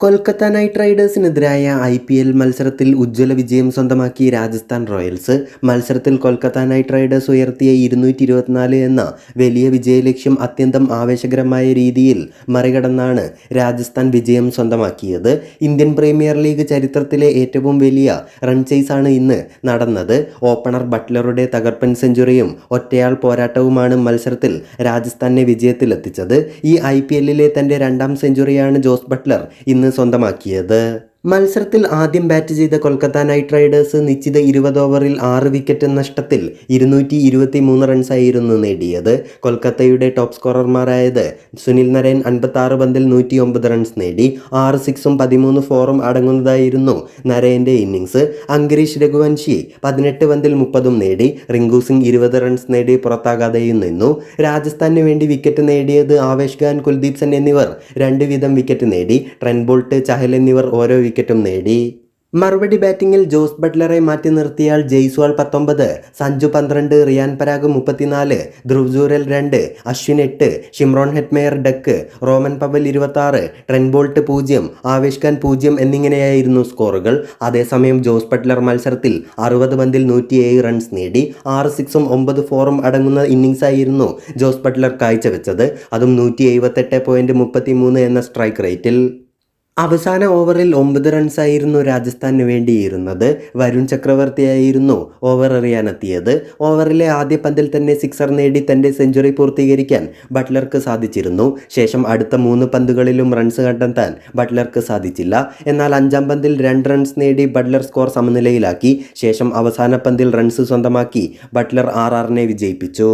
Kolkata night റൈഡേഴ്സിനെതിരായ I P L മത്സരത്തിൽ ഉജ്ജ്വല വിജയം സ്വന്തമാക്കി രാജസ്ഥാൻ റോയൽസ്. മത്സരത്തിൽ കൊൽക്കത്ത നൈറ്റ് റൈഡേഴ്സ് ഉയർത്തിയ ഇരുന്നൂറ്റി ഇരുപത്തിനാല് എന്ന വലിയ വിജയലക്ഷ്യം അത്യന്തം ആവേശകരമായ രീതിയിൽ മറികടന്നാണ് രാജസ്ഥാൻ വിജയം സ്വന്തമാക്കിയത്. ഇന്ത്യൻ പ്രീമിയർ ലീഗ് ചരിത്രത്തിലെ ഏറ്റവും വലിയ റൺ ചേസാണ് ഇന്ന് നടന്നത്. ഓപ്പണർ ബട്ട്ലറുടെ തകർപ്പൻ സെഞ്ചുറിയും ഒറ്റയാൾ പോരാട്ടവുമാണ് മത്സരത്തിൽ രാജസ്ഥാനെ വിജയത്തിലെത്തിച്ചത്. ഈ ഐ പി എല്ലിലെ തന്റെ രണ്ടാം സെഞ്ചുറിയാണ് ജോസ് ബട്ട്ലർ ഇന്ന് സ്വന്തമാക്കിയത്. മത്സരത്തിൽ ആദ്യം ബാറ്റ് ചെയ്ത കൊൽക്കത്ത നൈറ്റ് റൈഡേഴ്സ് നിശ്ചിത ഇരുപത് ഓവറിൽ ആറ് വിക്കറ്റ് നഷ്ടത്തിൽ ഇരുന്നൂറ്റി ഇരുപത്തി മൂന്ന് റൺസായിരുന്നു നേടിയത്. കൊൽക്കത്തയുടെ ടോപ്പ് സ്കോറർമാരായത് സുനിൽ നരേൻ അൻപത്തി പന്തിൽ നൂറ്റി ഒമ്പത് റൺസ് നേടി. ആറ് സിക്സും പതിമൂന്ന് ഫോറും അടങ്ങുന്നതായിരുന്നു നരേന്റെ ഇന്നിങ്സ്. അങ്കരീഷ് രഘുവൻഷി പതിനെട്ട് പന്തിൽ മുപ്പതും നേടി. റിങ്കു സിംഗ് ഇരുപത് റൺസ് നേടി പുറത്താകാതെയും നിന്നു. രാജസ്ഥാനു വേണ്ടി വിക്കറ്റ് നേടിയത് ആവേശ് ഖാൻ കുൽദീപ് സെൻ എന്നിവർ രണ്ട് വീതം വിക്കറ്റ് നേടി. ട്രെൻബോൾട്ട് ചഹൽ എന്നിവർ ഓരോ വിക്കറ്റും നേടി. മറുപടി ബാറ്റിംഗിൽ ജോസ് ബട്ട്ലറെ മാറ്റി നിർത്തിയാൽ ജയ്സ്വാൾ പത്തൊമ്പത് സഞ്ജു പന്ത്രണ്ട് റിയാൻ പരാഗ് മുപ്പത്തിനാല് ധ്രുവ് ജൂരൽ രണ്ട് അശ്വിൻ എട്ട് Shimron Hetmyer duck Rovman Powell ഇരുപത്തി ആറ് ട്രെൻബോൾട്ട് പൂജ്യം ആവേശ് ഖാൻ പൂജ്യം എന്നിങ്ങനെയായിരുന്നു സ്കോറുകൾ. അതേസമയം ജോസ് ബട്ട്ലർ മത്സരത്തിൽ അറുപത് പന്തിൽ നൂറ്റിയേഴ് റൺസ് നേടി. ആറ് സിക്സും ഒമ്പത് ഫോറും അടങ്ങുന്ന ഇന്നിങ്സായിരുന്നു ജോസ് ബട്ട്ലർ കാഴ്ചവെച്ചത്. അതും നൂറ്റി എഴുപത്തെട്ട് പോയിന്റ് മുപ്പത്തി മൂന്ന് എന്ന സ്ട്രൈക്ക് റേറ്റിൽ. അവസാന ഓവറിൽ ഒമ്പത് റൺസായിരുന്നു രാജസ്ഥാന് വേണ്ടിയിരുന്നത്. വരുൺ ചക്രവർത്തിയായിരുന്നു ഓവർ എറിയാനെത്തിയത് ഓവറിലെ ആദ്യ പന്തിൽ തന്നെ സിക്സർ നേടി തന്റെ സെഞ്ചുറി പൂർത്തീകരിക്കാൻ ബട്ട്ലർക്ക് സാധിച്ചിരുന്നു. ശേഷം അടുത്ത മൂന്ന് പന്തുകളിലും റൺസ് കണ്ടെത്താൻ ബട്ട്ലർക്ക് സാധിച്ചില്ല. എന്നാൽ അഞ്ചാം പന്തിൽ രണ്ട് റൺസ് നേടി ബട്ട്ലർ സ്കോർ സമനിലയിലാക്കി. ശേഷം അവസാന പന്തിൽ റൺസ് സ്വന്തമാക്കി ബട്ട്ലർ ആർ ആറിനെ വിജയിപ്പിച്ചു.